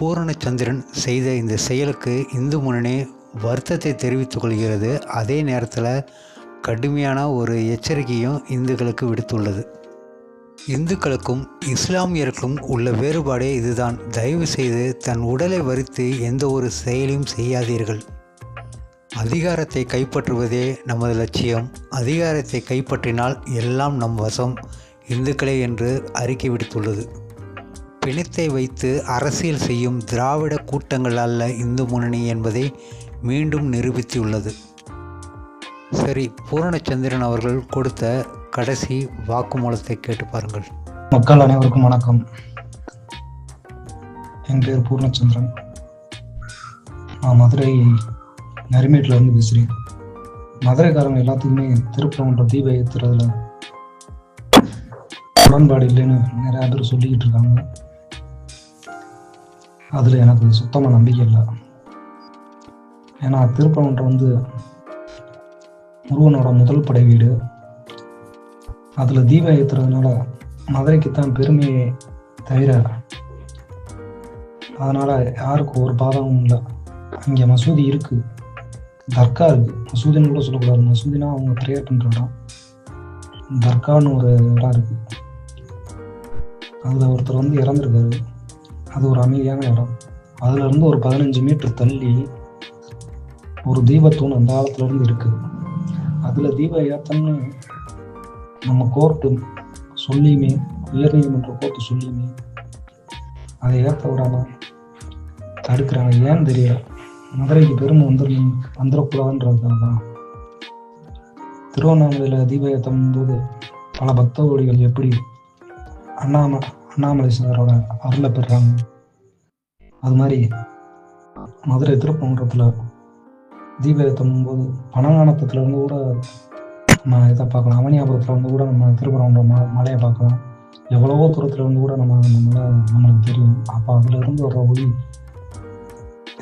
பூரணச்சந்திரன் செய்த இந்த செயலுக்கு இந்து முன்னணி வருத்தத்தை தெரிவித்துக் கொள்கிறது. அதே நேரத்தில் கடுமையான ஒரு எச்சரிக்கையும் இந்துக்களுக்கு விடுத்துள்ளது. இந்துக்களுக்கும் இஸ்லாமியருக்கும் உள்ள வேறுபாடே இதுதான். தயவு செய்து தன் உடலை வரித்து எந்த ஒரு செயலையும் செய்யாதீர்கள். அதிகாரத்தை கைப்பற்றுவதே நமது லட்சியம். அதிகாரத்தை கைப்பற்றினால் எல்லாம் நம் வசம். இந்துக்களே என்று அறிக்கை விடுத்துள்ளது. பிணத்தை வைத்து அரசியல் செய்யும் திராவிட கூட்டங்கள் அல்ல இந்து முன்னணி என்பதை மீண்டும் நிரூபித்துள்ளது. சரி பூரணச்சந்திரன் அவர்கள் கொடுத்த கடைசி வாக்குமூலத்தை கேட்டு பாருங்கள். மக்கள் அனைவருக்கும் வணக்கம். என் பேர் பூர்ணச்சந்திரன். நான் மதுரை நரிமேட்டில் இருந்து பேசுகிறேன் மதுரைக்காரங்க எல்லாத்துக்குமே திருப்பரங்குன்ற தீப ஏற்றுறதுல உடன்பாடு இல்லைன்னு நிறையா பேர் சொல்லிக்கிட்டு இருக்காங்க. அதில் எனக்கு சுத்தமாக நம்பிக்கை இல்லை. ஏன்னா திருப்பரங்குன்றம் வந்து முருகனோட முதல் படை வீடு. அதில் தீபம் ஏற்றுறதுனால மதுரைக்கு தான் பெருமையே தவிர அதனால் யாருக்கும் ஒரு பாதகமும் இல்லை. அங்கே மசூதி இருக்குது தர்கா இருக்குது மசூதின்னு கூட சொல்லக்கூடாது. மசூதினா அவங்க ப்ரேயர் பண்ணுற இடம். தர்கான்னு ஒரு இடம் இருக்குது அதில் ஒருத்தர் வந்து இறந்துருக்காரு. அது ஒரு அமைதியான இடம். அதுல இருந்து ஒரு பதினஞ்சு மீட்டர் தள்ளி ஒரு தீபத்தூண் அந்த காலத்துல இருந்து இருக்குது அதில் தீபம் ஏத்தம்னு நம்ம கோர்ட்டு சொல்லியுமே உயர்நீதிமன்ற கோர்ட்டு சொல்லியுமே அதை ஏற்ற விடாம தடுக்கிறாங்க. ஏன்னு தெரியல. மதுரைக்கு பெருமை வந்துட வந்துடக்கூடாதுன்றதுனால தான் திருவண்ணாமலையில் தீப ஏற்றும் போது பல பக்தவோடிகள் எப்படி அண்ணாம அண்ணாமலை சாரோட அருளை பெறுறாங்க அது மாதிரி மதுரை திருப்பங்குன்றத்தில் தீப ஏற்றும் போது இருந்து கூட நம்ம இதை பார்க்கலாம். அவனியாபுரத்தில் வந்து கூட நம்ம திருப்பரங்குன்றம் ம மலையை பார்க்கலாம். எவ்வளவோ தூரத்தில் இருந்து கூட நம்ம நம்மள நம்மளுக்கு தெரியும். அப்போ அதில் இருந்து வர்ற ஒளி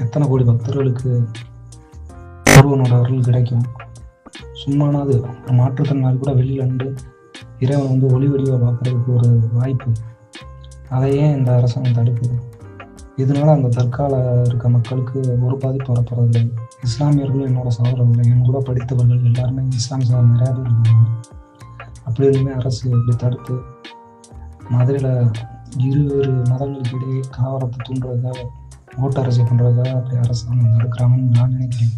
எத்தனை கோடி பக்தர்களுக்கு ஒருவனோட அருள் கிடைக்கும்? சும்மானாது ஒரு மாற்றுத்திறனாளி கூட வெளியில் இருந்து இறைவன் வந்து ஒளி வடிவை பார்க்குறதுக்கு ஒரு வாய்ப்பு. அதையே இந்த அரசாங்கம் தடுக்குது. இதனால அந்த தற்கால இருக்க மக்களுக்கு ஒரு பாதிப்பு வரப்போறதில்லை. இஸ்லாமியர்களும் என்னோட சகோதரர்கள் என் கூட படித்தவர்கள் எல்லாருமே இஸ்லாம் சகோதரர் நிறையா பேர் இருக்காங்க. அப்படி இருந்துமே அரசு இப்படி தடுத்து மதுரையில் இருவேறு மதங்களுக்கு இடையே கலவரத்தை தூண்டுறதுக்காக ஓட்டு அரசு பண்ணுறதுக்காக அப்படி அரசாங்கம் இருக்கிறாங்கன்னு நான் நினைக்கிறேன்.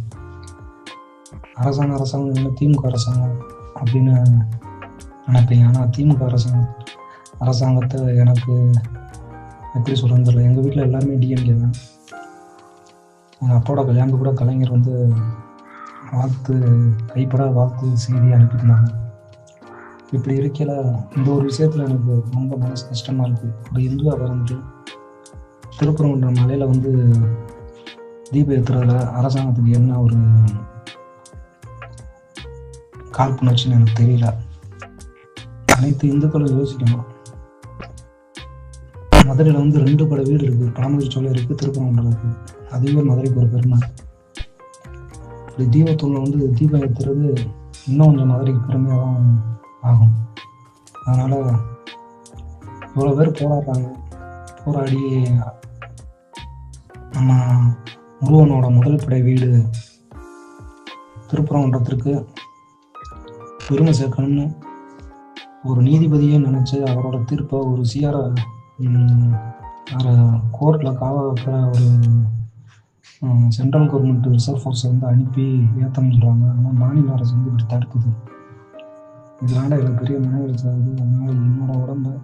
அரசாங்கம் அரசாங்கம் இல்லை திமுக அரசாங்கம் அப்படின்னு நினைப்பேன். ஆனால் திமுக அரசாங்கம் அரசாங்கத்தை எனக்கு எப்படி சொல்கிறது தெரியல. எங்கள் வீட்டில் எல்லாருமே டிஎம்கே தான். எங்கள் அப்பாவோட கல்யாணத்துக்கு கூட கலைஞர் வந்து வாழ்த்து கைப்பட வாழ்த்து செய்தி அனுப்பியிருந்தாங்க. இப்படி இருக்கையில் இந்த ஒரு விஷயத்தில் எனக்கு ரொம்ப மனசு கஷ்டமாக இருக்குது ஒரு இந்துவாக பிறந்துட்டு திருப்பரங்குன்ற மலையில் வந்து தீபம் ஏற்றுறதுல அரசாங்கத்துக்கு என்ன ஒரு காழ்ப்புணர்ச்சின்னு எனக்கு தெரியல. அனைத்து இந்துக்களும் யோசிக்கணும். மதுரையில் வந்து ரெண்டு பட வீடு இருக்குது பழமுதிர் சோலை இருக்குது திருப்பரங்குன்றம் இருக்குது அதுவே மதுரைக்கு ஒரு பெருமை. இப்படி தீபத்தூணில் வந்து தீபம் ஏற்றுறது இன்னும் கொஞ்சம் மதுரைக்கு பெருமையாக தான் ஆகும். அதனால் இவ்வளோ பேர் போராடுறாங்க. போராடி நம்ம முருகனோட முதல் படை வீடு திருப்பரங்குன்றத்திற்கு பெருமை சேர்க்கணும்னு ஒரு நீதிபதியே நினச்சி அவரோட தீர்ப்பை ஒரு சிஆரை கோர்ட்டில் காவ ஒரு சென்ட்ரல் கவர்மெண்ட் ரிசர்வ் ஃபோர்ஸை வந்து அனுப்பி ஏற்றணும்னு சொல்கிறாங்க ஆனால் மாநில அரசு வந்து இப்படி தடுக்குது. இதனால் எனக்கு பெரிய மனவெழுச்சி ஆகுது. அதனால் என்னோட உடம்ப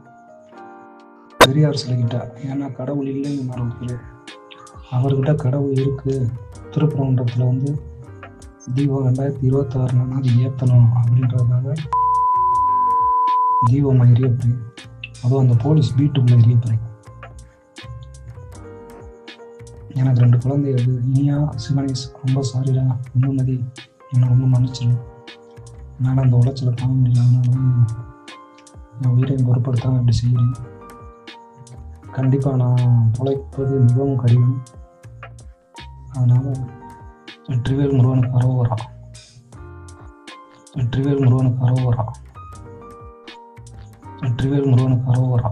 பெரியார் சிலைக்கிட்ட ஏன்னா கடவுள் இல்லைன்னு மரபுல அவர்கிட்ட கடவுள் இருக்குது திருப்பரங்குன்றத்தில் வந்து தீபம் ரெண்டாயிரத்தி இருபத்தாறுனா அது ஏற்றணும் அப்படின்றதுக்காக தீபம் எரியப்பேன் அதுவும் அந்த போலீஸ் வீட்டுக்குள்ளே எரியப்பேன் எனக்கு ரெண்டு குழந்தைகள் இனியா சிவனேஷ் ரொம்ப சாரிடா இந்துமதி என்னை ரொம்ப மன்னிச்சிடும் என்னால் அந்த உளைச்சலை தாங்க முடியல. அதனால என் உயிரையும் பொருட்படுத்தாமல் இப்படி செய்கிறேன். கண்டிப்பாக நான் பிழைப்பது மிகவும் கடினம். அதனால் வெற்றிவேல் முருகனுக்கு அரோவரா வெற்றிவேல் முருகனுக்கு அரோவரா வெற்றிவேல் முருகனுக்கு அரோவரா